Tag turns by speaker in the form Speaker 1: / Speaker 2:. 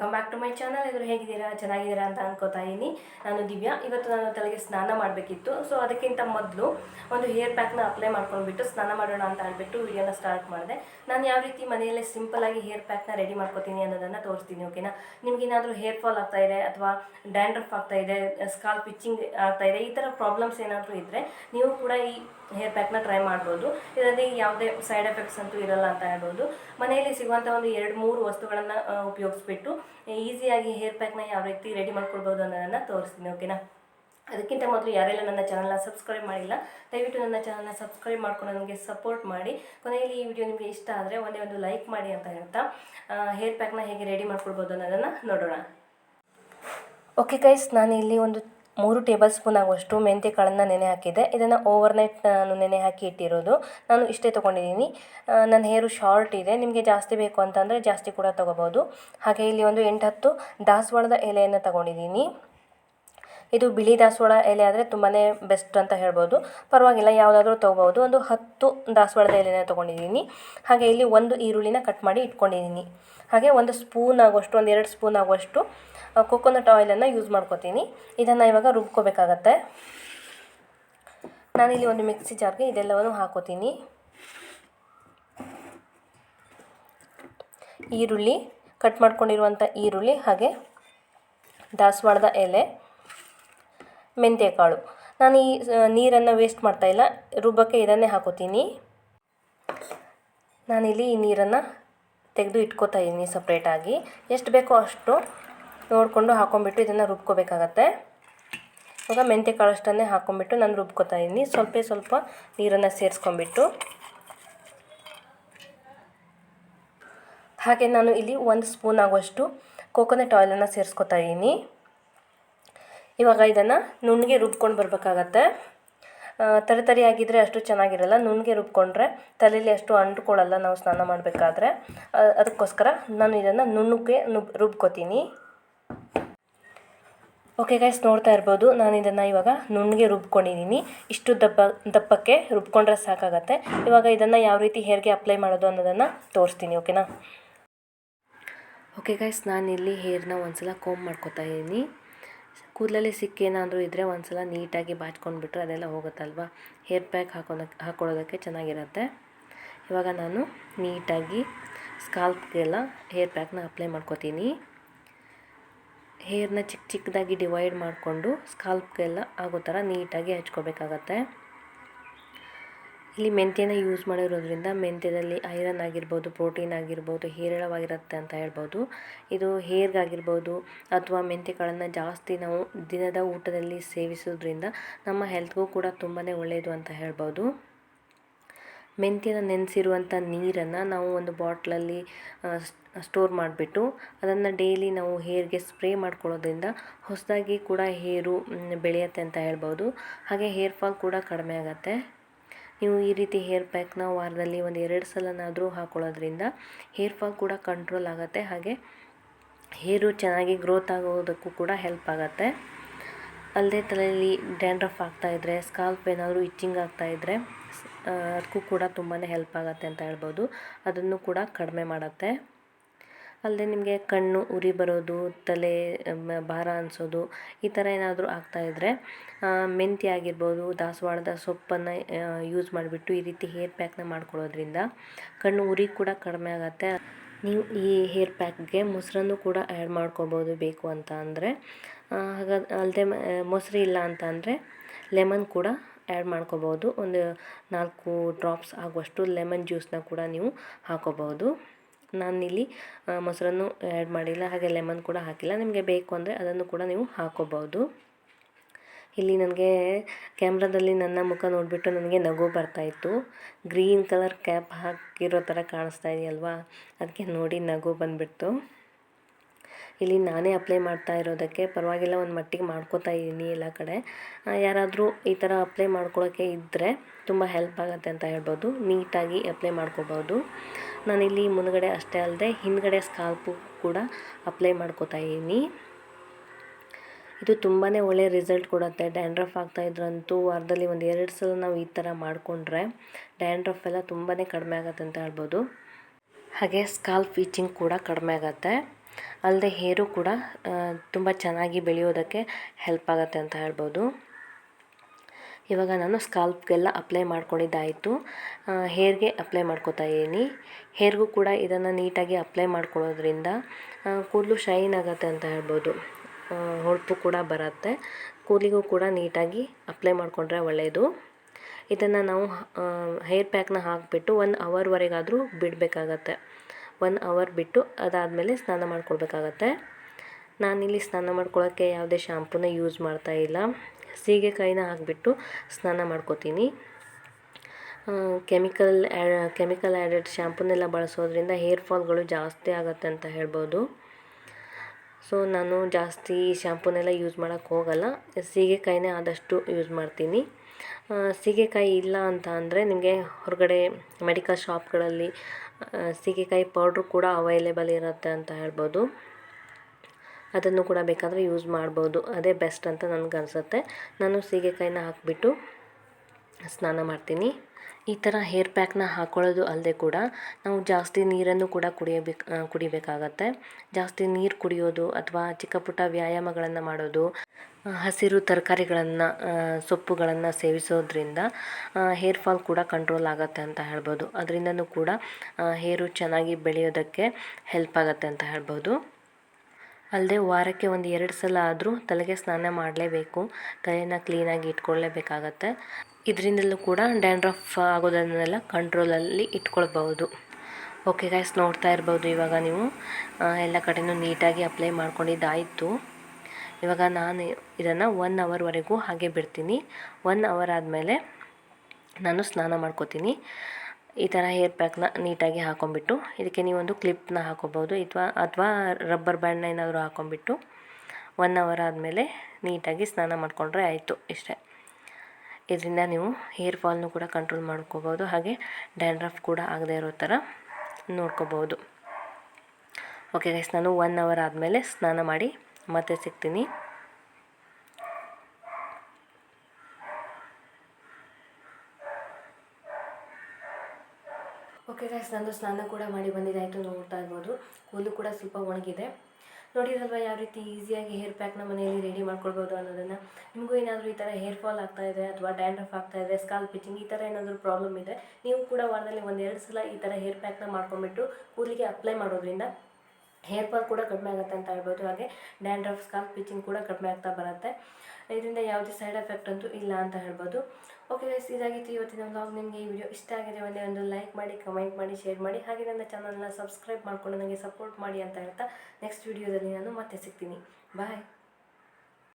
Speaker 1: các bạn to my channel ಎಲ್ಲರೂ ಹೇಗಿದ್ದೀರಾ? ಚೆನ್ನಾಗಿದ್ದೀರಾ ಅಂತ ಅನ್ಕೋತಾ ಇದ್ದೀನಿ. ನಾನು ದಿವ್ಯಾ. ಇವತ್ತು ನಾನು ತಲೆಗೆ ಸ್ನಾನ ಮಾಡಬೇಕಿತ್ತು. ಸೊ ಅದಕ್ಕಿಂತ ಮೊದಲು ಒಂದು ಹೇರ್ ಪ್ಯಾಕ್ನ ಅಪ್ಲೈ ಮಾಡ್ಕೊಂಡ್ಬಿಟ್ಟು ಸ್ನಾನ ಮಾಡೋಣ ಅಂತ ಹೇಳ್ಬಿಟ್ಟು ವಿಡಿಯೋನ ಸ್ಟಾರ್ಟ್ ಮಾಡಿದೆ. ನಾನು ಯಾವ ರೀತಿ ಮನೆಯಲ್ಲೇ ಸಿಂಪಲ್ ಆಗಿ ಹೇರ್ ಪ್ಯಾಕ್ನ ರೆಡಿ ಮಾಡ್ಕೋತೀನಿ ಅನ್ನೋದನ್ನು ತೋರಿಸ್ತೀನಿ ಓಕೆನಾ ನಿಮ್ಗೇನಾದರೂ ಹೇರ್ ಫಾಲ್ ಆಗ್ತಾ ಇದೆ ಅಥವಾ ಡ್ಯಾಂಡ್ರಫ್ ಆಗ್ತಾ ಇದೆ ಸ್ಕಾಲ್ ಪಿಚ್ಚಿಂಗ್ ಆಗ್ತಾ ಇದೆ, ಈ ಥರ ಪ್ರಾಬ್ಲಮ್ಸ್ ಏನಾದರೂ ಇದ್ದರೆ ನೀವು ಕೂಡ ಈ ಹೇರ್ ಪ್ಯಾಕ್ನ ಟ್ರೈ ಮಾಡ್ಬೋದು. ಇದರಲ್ಲಿ ಯಾವುದೇ ಸೈಡ್ ಎಫೆಕ್ಟ್ಸ್ ಅಂತೂ ಇರಲ್ಲ ಅಂತ ಹೇಳ್ಬೋದು. ಮನೆಯಲ್ಲಿ ಸಿಗುವಂಥ ಒಂದು ಎರಡು ಮೂರು ವಸ್ತುಗಳನ್ನು ಉಪಯೋಗಿಸ್ಬಿಟ್ಟು ಈಸಿಯಾಗಿ ಹೇರ್ ಪ್ಯಾಕ್ನ ಯಾವ ರೀತಿ ರೆಡಿ ಮಾಡ್ಕೊಳ್ಬೋದು ಅನ್ನೋದನ್ನು ತೋರಿಸ್ತೀನಿ ಓಕೆನಾ ಅದಕ್ಕಿಂತ ಮೊದಲು ಯಾರೆಲ್ಲ ನನ್ನ ಚಾನಲ್ನ ಸಬ್ಸ್ಕ್ರೈಬ್ ಮಾಡಿಲ್ಲ, ದಯವಿಟ್ಟು ನನ್ನ ಚಾನಲ್ನ ಸಬ್ಸ್ಕ್ರೈಬ್ ಮಾಡ್ಕೊಂಡು ನನಗೆ ಸಪೋರ್ಟ್ ಮಾಡಿ. ಕೊನೆಯಲ್ಲಿ ಈ ವಿಡಿಯೋ ನಿಮಗೆ ಇಷ್ಟ ಆದರೆ ಒಂದೇ ಒಂದು ಲೈಕ್ ಮಾಡಿ ಅಂತ ಹೇಳ್ತಾ ಹೇರ್ ಪ್ಯಾಕ್ನ ಹೇಗೆ ರೆಡಿ ಮಾಡ್ಕೊಳ್ಬೋದು ಅನ್ನೋದನ್ನು ನೋಡೋಣ. ಓಕೆ ಗೈಸ್ ನಾನು ಇಲ್ಲಿ ಒಂದು ಮೂರು ಟೇಬಲ್ ಸ್ಪೂನ್ ಆಗುವಷ್ಟು ಮೆಂತ್ಯ ಕಾಳನ್ನು ನೆನೆ ಹಾಕಿದ್ದೆ ಇದನ್ನು ಓವರ್ನೈಟ್ ನಾನು ನೆನೆ ಹಾಕಿ ಇಟ್ಟಿರೋದು. ನಾನು ಇಷ್ಟೇ ತೊಗೊಂಡಿದ್ದೀನಿ. ನನ್ನ ಹೇರು ಶಾರ್ಟ್ ಇದೆ. ನಿಮಗೆ ಜಾಸ್ತಿ ಬೇಕು ಅಂತಂದರೆ ಜಾಸ್ತಿ ಕೂಡ ತೊಗೋಬೋದು. ಹಾಗೆ ಇಲ್ಲಿ ಒಂದು ಎಂಟು ಹತ್ತು ದಾಸವಾಳದ ಎಲೆಯನ್ನು ತಗೊಂಡಿದ್ದೀನಿ. ಇದು ಬಿಳಿ ದಾಸವಾಳ ಎಲೆ ಆದರೆ ತುಂಬಾ ಬೆಸ್ಟ್ ಅಂತ ಹೇಳ್ಬೋದು. ಪರವಾಗಿಲ್ಲ, ಯಾವುದಾದ್ರೂ ತೊಗೋಬೋದು ಒಂದು ಹತ್ತು ದಾಸವಾಳದ ಎಲೆನ ತೊಗೊಂಡಿದ್ದೀನಿ. ಹಾಗೆ ಇಲ್ಲಿ ಒಂದು ಈರುಳ್ಳಿನ ಕಟ್ ಮಾಡಿ ಇಟ್ಕೊಂಡಿದ್ದೀನಿ. ಹಾಗೆ ಒಂದು ಸ್ಪೂನ್ ಆಗುವಷ್ಟು, ಒಂದು ಎರಡು ಸ್ಪೂನ್ ಆಗುವಷ್ಟು ಕೊಕೊನಟ್ ಆಯಿಲನ್ನು ಯೂಸ್ ಮಾಡ್ಕೊತೀನಿ. ಇದನ್ನು ಇವಾಗ ರುಬ್ಕೋಬೇಕಾಗತ್ತೆ. ನಾನಿಲ್ಲಿ ಒಂದು ಮಿಕ್ಸಿ ಜಾರ್ಗೆ ಇದೆಲ್ಲವನ್ನು ಹಾಕೋತೀನಿ. ಈರುಳ್ಳಿ ಕಟ್ ಮಾಡ್ಕೊಂಡಿರುವಂಥ ಈರುಳ್ಳಿ ಹಾಗೆ ದಾಸವಾಳದ ಎಲೆ. ಮೆಂತ್ಯಕಾಳು ನಾನು ಈ ನೀರನ್ನು ವೇಸ್ಟ್ ಮಾಡ್ತಾ ಇಲ್ಲ. ರುಬ್ಬಕ್ಕೆ ಇದನ್ನೇ ಹಾಕೋತೀನಿ. ನಾನಿಲ್ಲಿ ಈ ನೀರನ್ನು ತೆಗೆದು ಇಟ್ಕೋತಾ ಇದ್ದೀನಿ ಸಪ್ರೇಟಾಗಿ ಎಷ್ಟು ಬೇಕೋ ಅಷ್ಟು ನೋಡಿಕೊಂಡು ಹಾಕೊಂಡ್ಬಿಟ್ಟು ಇದನ್ನು ರುಬ್ಕೋಬೇಕಾಗತ್ತೆ. ಇವಾಗ ಮೆಂತ್ಯಕಾಳು ಅಷ್ಟನ್ನೇ ಹಾಕೊಂಡ್ಬಿಟ್ಟು ನಾನು ರುಬ್ಕೋತಾ ಇದ್ದೀನಿ ಸ್ವಲ್ಪ ಸ್ವಲ್ಪ ನೀರನ್ನು ಸೇರಿಸ್ಕೊಂಬಿಟ್ಟು ಹಾಗೆ ನಾನು ಇಲ್ಲಿ ಒಂದು ಸ್ಪೂನ್ ಆಗುವಷ್ಟು ಕೋಕೋನಟ್ ಆಯಿಲನ್ನು ಸೇರಿಸ್ಕೊತಾ ಇದ್ದೀನಿ ಇವಾಗ ಇದನ್ನು ನುಣ್ಣಗೆ ರುಬ್ಕೊಂಡು ಬರಬೇಕಾಗತ್ತೆ. ತರಿ ತರಿ ಆಗಿದ್ದರೆ ಅಷ್ಟು ಚೆನ್ನಾಗಿರಲ್ಲ, ನುಣ್ಣಗೆ ರುಬ್ಕೊಂಡ್ರೆ ತಲೆಯಲ್ಲಿ ಅಷ್ಟು ಅಂಟ್ಕೊಳ್ಳಲ್ಲ ನಾವು ಸ್ನಾನ ಮಾಡಬೇಕಾದ್ರೆ. ಅದಕ್ಕೋಸ್ಕರ ನಾನು ಇದನ್ನು ನುಣ್ಣಗೆ ನುಬ್, ರುಬ್ಕೋತೀನಿ. ಓಕೆ ಗೈಸ್ ನೋಡ್ತಾ ಇರ್ಬೋದು, ನಾನು ಇದನ್ನು ಇವಾಗ ನುಣ್ಣಗೆ ರುಬ್ಕೊಂಡಿದ್ದೀನಿ ಇಷ್ಟು ದಪ್ಪ ದಪ್ಪಕ್ಕೆ ರುಬ್ಕೊಂಡ್ರೆ ಸಾಕಾಗತ್ತೆ. ಇವಾಗ ಇದನ್ನು ಯಾವ ರೀತಿ ಹೇರ್ಗೆ ಅಪ್ಲೈ ಮಾಡೋದು ಅನ್ನೋದನ್ನು ತೋರಿಸ್ತೀನಿ ಓಕೆನಾ ಓಕೆ ಗೈಸ್ ನಾನಿಲ್ಲಿ ಹೇರ್ನ ಒಂದ್ಸಲ ಕೋಮ್ ಮಾಡ್ಕೊತಾ ಇದ್ದೀನಿ ಕೂದಲಲ್ಲಿ ಸಿಕ್ಕೇನಾದರೂ ಇದ್ದರೆ ಒಂದ್ಸಲ ನೀಟಾಗಿ ಬಾಚ್ಕೊಂಡ್ಬಿಟ್ರೆ ಅದೆಲ್ಲ ಹೋಗುತ್ತಲ್ವ? ಹೇರ್ ಪ್ಯಾಕ್ ಹಾಕೋದಕ್ಕೆ ಹಾಕೊಳ್ಳೋದಕ್ಕೆ ಚೆನ್ನಾಗಿರುತ್ತೆ. ಇವಾಗ ನಾನು ನೀಟಾಗಿ ಸ್ಕಾಲ್ಪ್ಗೆಲ್ಲ ಹೇರ್ ಪ್ಯಾಕ್ನ ಅಪ್ಲೈ ಮಾಡ್ಕೋತೀನಿ. ಹೇರ್ನ ಚಿಕ್ಕ ಚಿಕ್ಕದಾಗಿ ಡಿವೈಡ್ ಮಾಡಿಕೊಂಡು ಸ್ಕಾಲ್ಪ್ಗೆಲ್ಲ ಆಗೋ ಥರ ನೀಟಾಗಿ ಹಚ್ಕೋಬೇಕಾಗತ್ತೆ. ಇಲ್ಲಿ ಮೆಂತ್ಯನ ಯೂಸ್ ಮಾಡಿರೋದ್ರಿಂದ ಮೆಂತ್ಯದಲ್ಲಿ ಐರನ್ ಆಗಿರ್ಬೋದು ಪ್ರೋಟೀನ್ ಆಗಿರ್ಬೋದು, ಹೇರಳವಾಗಿರುತ್ತೆ ಅಂತ ಹೇಳ್ಬೋದು. ಇದು ಹೇರ್ಗಾಗಿರ್ಬೋದು ಅಥವಾ ಮೆಂತ್ಯಗಳನ್ನು ಜಾಸ್ತಿ ನಾವು ದಿನದ ಊಟದಲ್ಲಿ ಸೇವಿಸೋದ್ರಿಂದ ನಮ್ಮ ಹೆಲ್ತ್ಗೂ ಕೂಡ ತುಂಬಾ ಒಳ್ಳೆಯದು ಅಂತ ಹೇಳ್ಬೋದು. ಮೆಂತ್ಯನ ನೆನೆಸಿರುವಂಥ ನೀರನ್ನು ನಾವು ಒಂದು ಬಾಟ್ಲಲ್ಲಿ ಸ್ಟೋರ್ ಮಾಡಿಬಿಟ್ಟು ಅದನ್ನು ಡೈಲಿ ನಾವು ಹೇರ್ಗೆ ಸ್ಪ್ರೇ ಮಾಡ್ಕೊಳ್ಳೋದ್ರಿಂದ ಹೊಸದಾಗಿ ಕೂಡ ಹೇರು ಬೆಳೆಯುತ್ತೆ ಅಂತ ಹೇಳ್ಬೋದು. ಹಾಗೆ ಹೇರ್ ಫಾಲ್ ಕೂಡ ಕಡಿಮೆ ಆಗುತ್ತೆ. ನೀವು ಈ ರೀತಿ ಹೇರ್ ಪ್ಯಾಕ್ನ ವಾರದಲ್ಲಿ ಒಂದು ಎರಡು ಸಲನಾದರೂ ಹಾಕೊಳ್ಳೋದ್ರಿಂದ ಹೇರ್ ಫಾಲ್ ಕೂಡ ಕಂಟ್ರೋಲ್ ಆಗುತ್ತೆ. ಹಾಗೆ ಹೇರು ಚೆನ್ನಾಗಿ ಗ್ರೋತ್ ಆಗೋದಕ್ಕೂ ಕೂಡ ಹೆಲ್ಪ್ ಆಗುತ್ತೆ. ಅಲ್ಲದೆ ತಲೆಯಲ್ಲಿ ಡ್ಯಾಂಡ್ರಫ್ ಆಗ್ತಾಯಿದ್ರೆ ಸ್ಕಾಲ್ಪ್ ಏನಾದರೂ ಇಚ್ಚಿಂಗ್ ಆಗ್ತಾಯಿದ್ರೆ ಅದಕ್ಕೂ ಕೂಡ ತುಂಬಾ ಹೆಲ್ಪ್ ಆಗುತ್ತೆ ಅಂತ ಹೇಳ್ಬೋದು. ಅದನ್ನು ಕೂಡ ಕಡಿಮೆ ಮಾಡುತ್ತೆ. ಅಲ್ಲದೆ ನಿಮಗೆ ಕಣ್ಣು, ಉರಿ ಬರೋದು, ತಲೆ ಭಾರ ಅನಿಸೋದು ಈ ಥರ ಏನಾದರೂ ಆಗ್ತಾಯಿದ್ರೆ ಮೆಂತ್ಯ ಆಗಿರ್ಬೋದು, ದಾಸವಾಳದ ಸೊಪ್ಪನ್ನು ಯೂಸ್ ಮಾಡಿಬಿಟ್ಟು ಈ ರೀತಿ ಹೇರ್ ಪ್ಯಾಕ್ನ ಮಾಡ್ಕೊಳ್ಳೋದ್ರಿಂದ ಕಣ್ಣು ಉರಿ ಕೂಡ ಕಡಿಮೆ ಆಗುತ್ತೆ. ನೀವು ಈ ಹೇರ್ ಪ್ಯಾಕ್ಗೆ ಮೊಸರನ್ನು ಕೂಡ ಆ್ಯಡ್ ಮಾಡ್ಕೋಬೋದು ಬೇಕು ಅಂತ ಅಂದರೆ ಹಾಗ, ಅಲ್ಲದೆ ಮೊಸರು ಇಲ್ಲ ಅಂತ ಅಂದರೆ ಲೆಮನ್ ಕೂಡ ಆ್ಯಡ್ ಮಾಡ್ಕೋಬೋದು. ಒಂದು ನಾಲ್ಕು ಡ್ರಾಪ್ಸ್ ಆಗುವಷ್ಟು ಲೆಮನ್ ಜ್ಯೂಸನ್ನ ಕೂಡ ನೀವು ಹಾಕೋಬಹುದು ನಾನಿಲ್ಲಿ ಮೊಸರನ್ನು ಆ್ಯಡ್ ಮಾಡಿಲ್ಲ, ಹಾಗೆ ಲೆಮನ್ ಕೂಡ ಹಾಕಿಲ್ಲ. ನಿಮಗೆ ಬೇಕು ಅಂದರೆ ಅದನ್ನು ಕೂಡ ನೀವು ಹಾಕೋಬಹುದು. ಇಲ್ಲಿ ನನಗೆ ಕ್ಯಾಮ್ರಾದಲ್ಲಿ ನನ್ನ ಮುಖ ನೋಡಿಬಿಟ್ಟು ನನಗೆ ನಗು ಬರ್ತಾಯಿತ್ತು ಗ್ರೀನ್ ಕಲರ್ ಕ್ಯಾಪ್ ಹಾಕಿರೋ ಥರ ಕಾಣಿಸ್ತಾ ಇದೆಯಲ್ವಾ? ಅದಕ್ಕೆ ನೋಡಿ ನಗು ಬಂದುಬಿಡ್ತು. ಇಲ್ಲಿ ನಾನೇ ಅಪ್ಲೈ ಮಾಡ್ತಾ ಇರೋದಕ್ಕೆ ಪರವಾಗಿಲ್ಲ, ಒಂದು ಮಟ್ಟಿಗೆ ಮಾಡ್ಕೋತಾ ಇದ್ದೀನಿ ಎಲ್ಲ ಕಡೆ. ಯಾರಾದರೂ ಈ ಥರ ಅಪ್ಲೈ ಮಾಡ್ಕೊಳ್ಳೋಕ್ಕೆ ಇದ್ದರೆ ತುಂಬ ಹೆಲ್ಪ್ ಆಗುತ್ತೆ ಅಂತ ಹೇಳ್ಬೋದು. ನೀಟಾಗಿ ಅಪ್ಲೈ ಮಾಡ್ಕೋಬೋದು. ನಾನಿಲ್ಲಿ ಮುಂದ್ಗಡೆ ಅಷ್ಟೇ ಅಲ್ಲದೆ ಹಿಂದ್ಗಡೆ ಸ್ಕಾಲ್ಪು ಕೂಡ ಅಪ್ಲೈ ಮಾಡ್ಕೋತಾ ಇದ್ದೀನಿ. ಇದು ತುಂಬಾ ಒಳ್ಳೆಯ ರಿಸಲ್ಟ್ ಕೊಡುತ್ತೆ. ಡ್ಯಾಂಡ್ರಫ್ ಆಗ್ತಾಯಿದ್ರಂತೂ ವಾರದಲ್ಲಿ ಒಂದು ಎರಡು ಸಲ ನಾವು ಈ ಥರ ಮಾಡಿಕೊಂಡ್ರೆ ಡ್ಯಾಂಡ್ರಫ್ ಎಲ್ಲ ತುಂಬಾ ಕಡಿಮೆ ಆಗುತ್ತೆ ಅಂತ ಹೇಳ್ಬೋದು. ಹಾಗೆ ಸ್ಕಾಲ್ಪ್ ಈಚಿಂಗ್ ಕೂಡ ಕಡಿಮೆ ಆಗುತ್ತೆ. ಅಲ್ಲದೆ ಹೇರು ಕೂಡ ತುಂಬ ಚೆನ್ನಾಗಿ ಬೆಳೆಯೋದಕ್ಕೆ ಹೆಲ್ಪ್ ಆಗುತ್ತೆ ಅಂತ ಹೇಳ್ಬೋದು. ಇವಾಗ ನಾನು ಸ್ಕಾಲ್ಪ್ಗೆಲ್ಲ ಅಪ್ಲೈ ಮಾಡ್ಕೊಂಡಿದ್ದಾಯಿತು. ಹೇರ್ಗೆ ಅಪ್ಲೈ ಮಾಡ್ಕೋತಾ ಇದ್ದೀನಿ. ಹೇರ್ಗೂ ಕೂಡ ಇದನ್ನು ನೀಟಾಗಿ ಅಪ್ಲೈ ಮಾಡ್ಕೊಳ್ಳೋದ್ರಿಂದ ಕೂದಲು ಶೈನ್ ಆಗುತ್ತೆ ಅಂತ ಹೇಳ್ಬೋದು. ಹೊಳಪು ಕೂಡ ಬರುತ್ತೆ. ಕೂದಲಿಗೂ ಕೂಡ ನೀಟಾಗಿ ಅಪ್ಲೈ ಮಾಡಿಕೊಂಡ್ರೆ ಒಳ್ಳೆಯದು ಇದನ್ನು ನಾವು ಹೇರ್ ಪ್ಯಾಕ್ನ ಹಾಕಿಬಿಟ್ಟು ಒಂದು ಅವರ್ವರೆಗಾದರೂ ಬಿಡಬೇಕಾಗತ್ತೆ. ಒನ್ ಅವರ್ ಬಿಟ್ಟು ಅದಾದಮೇಲೆ ಸ್ನಾನ ಮಾಡ್ಕೊಳ್ಬೇಕಾಗತ್ತೆ. ನಾನಿಲ್ಲಿ ಸ್ನಾನ ಮಾಡ್ಕೊಳ್ಳೋಕ್ಕೆ ಯಾವುದೇ ಶ್ಯಾಂಪೂನ ಯೂಸ್ ಮಾಡ್ತಾ ಇಲ್ಲ. ಸೀಗೆಕಾಯಿನ ಹಾಕಿಬಿಟ್ಟು ಸ್ನಾನ ಮಾಡ್ಕೋತೀನಿ. ಕೆಮಿಕಲ್ ಕೆಮಿಕಲ್ ಆ್ಯಡೆಡ್ ಶ್ಯಾಂಪೂನೆಲ್ಲ ಬಳಸೋದ್ರಿಂದ ಹೇರ್ ಫಾಲ್ಗಳು ಜಾಸ್ತಿ ಆಗುತ್ತೆ ಅಂತ ಹೇಳ್ಬೋದು. ಸೊ, ನಾನು ಜಾಸ್ತಿ ಶ್ಯಾಂಪೂನೆಲ್ಲ ಯೂಸ್ ಮಾಡೋಕ್ಕೆ ಹೋಗಲ್ಲ. ಸೀಗೆಕಾಯಿನೇ ಆದಷ್ಟು ಯೂಸ್ ಮಾಡ್ತೀನಿ. ಸೀಗೆಕಾಯಿ ಇಲ್ಲ ಅಂತ ಅಂದರೆ ನಿಮಗೆ ಹೊರಗಡೆ ಮೆಡಿಕಲ್ ಶಾಪ್ಗಳಲ್ಲಿ ಸೀಗೆಕಾಯಿ ಪೌಡ್ರು ಕೂಡ ಅವೈಲೇಬಲ್ ಇರುತ್ತೆ ಅಂತ ಹೇಳ್ಬೋದು. ಅದನ್ನು ಕೂಡ ಬೇಕಾದರೆ ಯೂಸ್ ಮಾಡ್ಬೋದು. ಅದೇ ಬೆಸ್ಟ್ ಅಂತ ನನಗನ್ಸುತ್ತೆ. ನಾನು ಸೀಗೆಕಾಯಿನ ಹಾಕಿಬಿಟ್ಟು ಸ್ನಾನ ಮಾಡ್ತೀನಿ. ಈ ಥರ ಹೇರ್ ಪ್ಯಾಕ್ನ ಹಾಕ್ಕೊಳ್ಳೋದು ಅಲ್ಲದೆ ಕೂಡ ನಾವು ಜಾಸ್ತಿ ನೀರನ್ನು ಕೂಡ ಕುಡಿಯಬೇಕು ಕುಡಿಬೇಕಾಗತ್ತೆ. ಜಾಸ್ತಿ ನೀರು ಕುಡಿಯೋದು ಅಥವಾ ಚಿಕ್ಕ ಪುಟ್ಟ ವ್ಯಾಯಾಮಗಳನ್ನು ಮಾಡೋದು ಹಸಿರು ತರಕಾರಿಗಳನ್ನು ಸೊಪ್ಪುಗಳನ್ನು ಸೇವಿಸೋದ್ರಿಂದ ಹೇರ್ ಫಾಲ್ ಕೂಡ ಕಂಟ್ರೋಲ್ ಆಗುತ್ತೆ ಅಂತ ಹೇಳ್ಬೋದು. ಅದರಿಂದನೂ ಕೂಡ ಹೇರು ಚೆನ್ನಾಗಿ ಬೆಳೆಯೋದಕ್ಕೆ ಹೆಲ್ಪ್ ಆಗುತ್ತೆ ಅಂತ ಹೇಳ್ಬೋದು. ಅಲ್ಲದೆ ವಾರಕ್ಕೆ ಒಂದು ಎರಡು ಸಲ ಆದರೂ ತಲೆಗೆ ಸ್ನಾನ ಮಾಡಲೇಬೇಕು. ತಲೆಯನ್ನು ಕ್ಲೀನಾಗಿ ಇಟ್ಕೊಳ್ಳೇಬೇಕಾಗತ್ತೆ. ಇದರಿಂದಲೂ ಕೂಡ ಡ್ಯಾಂಡ್ರಫ್ ಆಗೋದನ್ನೆಲ್ಲ ಕಂಟ್ರೋಲಲ್ಲಿ ಇಟ್ಕೊಳ್ಬಹುದು. ಓಕೆ ಗೈಸ್ ನೋಡ್ತಾ ಇರ್ಬೋದು ಇವಾಗ ನೀವು. ಎಲ್ಲ ಕಡೆಯೂ ನೀಟಾಗಿ ಅಪ್ಲೈ ಮಾಡ್ಕೊಂಡಿದ್ದಾಯಿತು. ಇವಾಗ ನಾನು ಇದನ್ನು ಒನ್ ಅವರ್ವರೆಗೂ ಹಾಗೆ ಬಿಡ್ತೀನಿ. ಒನ್ ಅವರ್ ಆದಮೇಲೆ ನಾನು ಸ್ನಾನ ಮಾಡ್ಕೋತೀನಿ. ಈ ಥರ ಹೇರ್ ಪ್ಯಾಕ್ನ ನೀಟಾಗಿ ಹಾಕೊಂಡ್ಬಿಟ್ಟು, ಇದಕ್ಕೆ ನೀವೊಂದು ಕ್ಲಿಪ್ನ ಹಾಕೋಬೋದು ಅಥವಾ ಅಥವಾ ರಬ್ಬರ್ ಬ್ಯಾಂಡ್ನ ಏನಾದರೂ ಹಾಕೊಂಡ್ಬಿಟ್ಟು ಒನ್ ಅವರ್ ಆದಮೇಲೆ ನೀಟಾಗಿ ಸ್ನಾನ ಮಾಡಿಕೊಂಡ್ರೆ ಆಯಿತು, ಇಷ್ಟೇ. ಇದರಿಂದ ನೀವು ಹೇರ್ ಫಾಲ್ನು ಕೂಡ ಕಂಟ್ರೋಲ್ ಮಾಡ್ಕೋಬೋದು. ಹಾಗೆ ಡ್ಯಾಂಡ್ರಫ್ ಕೂಡ ಆಗದೆ ಇರೋ ಥರ ನೋಡ್ಕೋಬೋದು. ಓಕೆ ಗೈಸ್ ನಾನು ಒನ್ ಅವರ್ ಆದಮೇಲೆ ಸ್ನಾನ ಮಾಡಿ ಮತ್ತೆ ಸಿಗ್ತೀನಿ. ಓಕೆ ಗೈಸ್ ನಂದು ಸ್ನಾನ ಕೂಡ ಮಾಡಿ ಬಂದಿದ್ದಾಯಿತು ನೋಡ್ತಾ ಇರ್ಬೋದು. ಕೂದಲು ಕೂಡ ಸ್ವಲ್ಪ ಒಣಗಿದೆ. ನೋಡಿರಲ್ವ ಯಾವ ರೀತಿ ಈಸಿಯಾಗಿ ಹೇರ್ ಪ್ಯಾಕ್ನ ಮನೆಯಲ್ಲಿ ರೆಡಿ ಮಾಡ್ಕೊಳ್ಬೋದು ಅನ್ನೋದನ್ನು? ನಿಮಗೂ ಏನಾದರೂ ಈ ಥರ ಹೇರ್ ಫಾಲ್ ಆಗ್ತಾ ಇದೆ ಅಥವಾ ಡ್ಯಾಂಡ್ರಫ್ ಆಗ್ತಾ ಇದೆ ಸ್ಕಾಲ್ ಪಿಚಿಂಗ್ ಈ ಥರ ಏನಾದರೂ ಪ್ರಾಬ್ಲಮ್ ಇದೆ? ನೀವು ಕೂಡ ವಾರದಲ್ಲಿ ಒಂದೆರಡು ಸಲ ಈ ಥರ ಹೇರ್ ಪ್ಯಾಕ್ನ ಮಾಡ್ಕೊಂಡ್ಬಿಟ್ಟು ಕೂದಲಿಗೆ ಅಪ್ಲೈ ಮಾಡೋದ್ರಿಂದ ಹೇರ್ ಫಾಲ್ ಕೂಡ ಕಡಿಮೆ ಆಗುತ್ತೆ ಅಂತ ಹೇಳ್ಬೋದು. ಹಾಗೆ ಡ್ಯಾಂಡ್ರಫ್ ಸ್ಕಾಲ್ ಪಿಚಿಂಗ್ ಕೂಡ ಕಡಿಮೆ ಆಗ್ತಾ ಬರುತ್ತೆ. ಇದರಿಂದ ಯಾವುದೇ ಸೈಡ್ ಎಫೆಕ್ಟ್ ಅಂತೂ ಇಲ್ಲ ಅಂತ ಹೇಳ್ಬೋದು. ಓಕೆ ಗೈಸ್ ಇದಾಗಿತ್ತು ಇವತ್ತಿನ ವ್ಲಾಗ್ ನಿಮಗೆ ಈ ವಿಡಿಯೋ ಇಷ್ಟ ಆಗಿದೆ ಒಂದೇ ಒಂದು ಲೈಕ್ ಮಾಡಿ ಕಮೆಂಟ್ ಮಾಡಿ ಶೇರ್ ಮಾಡಿ. ಹಾಗೆ ನನ್ನ ಚಾನಲ್ನ ಸಬ್ಸ್ಕ್ರೈಬ್ ಮಾಡಿಕೊಂಡು ನನಗೆ ಸಪೋರ್ಟ್ ಮಾಡಿ ಅಂತ ಹೇಳ್ತಾ ನೆಕ್ಸ್ಟ್ ವಿಡಿಯೋದಲ್ಲಿ ನಾನು ಮತ್ತೆ ಸಿಗ್ತೀನಿ. ಬಾಯ್